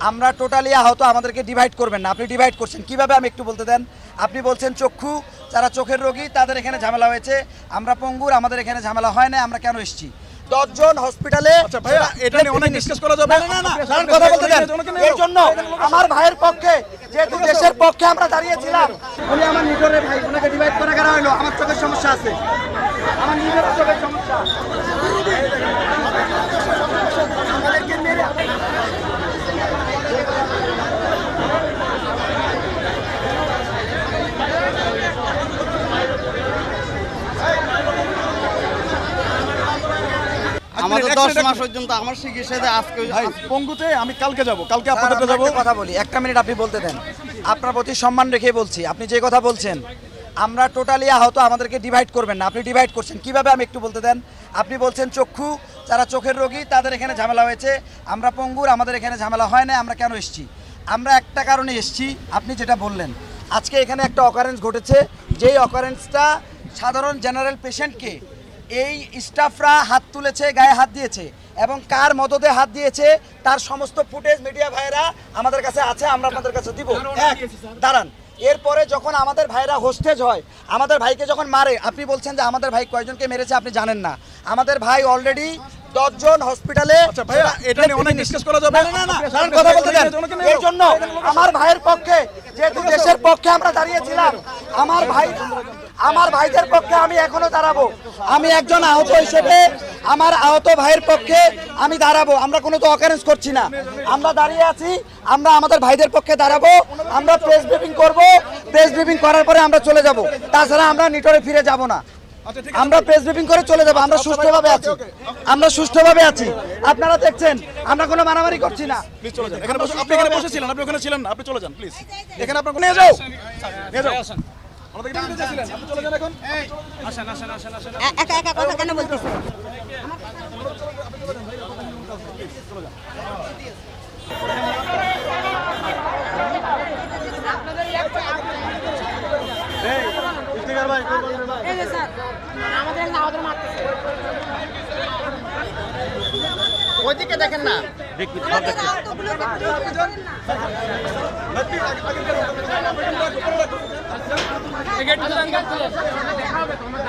আমরা টোটালি আহত আমাদেরকে ডিভাইড করবেন না। আপনি ডিভাইড করছেন। কীভাবে আমি একটু বলতে দেন? আপনি বলছেন চক্ষু যারা চোখের রোগী তাদের এখানে ঝামেলা হয়েছে। আমরা পঙ্গুর আমাদের এখানে ঝামেলা হয় না আমরা কেন এসেছি? দশজন হসপিটালে আচ্ছা এটা নিয়ে অনেক ডিসকাস করা যাবে। না, না, না, কথা বলতে দেন। এর জন্য আমার ভাইয়ের পক্ষে যেহেতু দেশের পক্ষে আমরা দাঁড়িয়েছিলাম। উনি আমার নিটরের ভাই ওনাকে ডিভাইড করা কেন হলো? আমার চোখের সমস্যা আছে। আমার নিজের চোখের সমস্যা আমাদেরকে মেরে আমাদের এক দশ মিনিট, মাস পর্যন্ত আমার চিকিৎসাতে আজকে পঙ্গুতে আমি কালকে যাব কালকে যাব কথা বলি। একটা মিনিট আপনি বলতে দেন। আপনার প্রতি সম্মান রেখে বলছি আপনি যে কথা বলছেন আমরা টোটালি আহত আমাদেরকে ডিভাইড করবেন না আপনি ডিভাইড করছেন। কীভাবে আমি একটু বলতে দেন? আপনি বলছেন চক্ষু যারা চোখের রোগী তাদের এখানে ঝামেলা হয়েছে। আমরা পঙ্গুর আমাদের এখানে ঝামেলা হয় না আমরা কেন এসেছি? আমরা একটা কারণে এসেছি আপনি যেটা বললেন। আজকে এখানে একটা অকারেন্স ঘটেছে যেই অকারেন্সটা সাধারণ জেনারেল পেশেন্টকে এই স্টাফরা হাত তুলেছে গায়ে হাত দিয়েছে এবং কার মদতে হাত দিয়েছে তার সমস্ত ফুটেজ মিডিয়া ভাইরা আমাদের কাছে আছে আমরা আপনাদের কাছে দিব। এক দাঁড়ান। এরপরে যখন আমাদের ভাইরা হোস্টেজ হয় আমাদের ভাইকে যখন মারে আপনি বলছেন যে আমাদের ভাই কয়জনকে মেরেছে আপনি জানেন না। আমাদের ভাই অলরেডি দশজন হসপিটালে আচ্ছা ভাইয়া এটা নিয়ে অনেক ডিসকাস করা যাবে। না, না, না, কথা বলতে দেন। এর জন্য আমার ভাইয়ের পক্ষে যেহেতু দেশের পক্ষে আমরা দাঁড়িয়েছিলাম আমার ভাই আমার ভাইদের পক্ষে আমি এখনও দাঁড়াবো। আমি একজন আহত হিসেবে আমার আহত ভাইয়ের পক্ষে আমি দাঁড়াবো। আমরা কোনো তো অকারেন্স করছি না। আমরা দাঁড়িয়ে আছি আমরা আমাদের ভাইদের পক্ষে দাঁড়াবো। আমরা প্রেস ব্রিফিং করব। প্রেস ব্রিফিং করার পরে আমরা চলে যাব। তাছাড়া আমরা নিটরে ফিরে যাব না। আচ্ছা, ঠিক আছে। আমরা প্রেস ব্রিফিং করে চলে যাব। আমরা সুষ্ঠুভাবে আছি। আমরা সুষ্ঠুভাবে আছি। আপনারা দেখছেন আমরা কোনো মারামারি করছি না। প্লিজ চলে যান। এখানে বসে- আপনি এখানে বসেছিলেন আপনি ওখানে ছিলেন না। আপনি চলে যান প্লিজ এখানে আপনার নিয়ে যাও। নিয়ে যাও। একা একা কথা কেন বলতেছে ওইদিকে দেখেন না। দেখা হবে। তোমার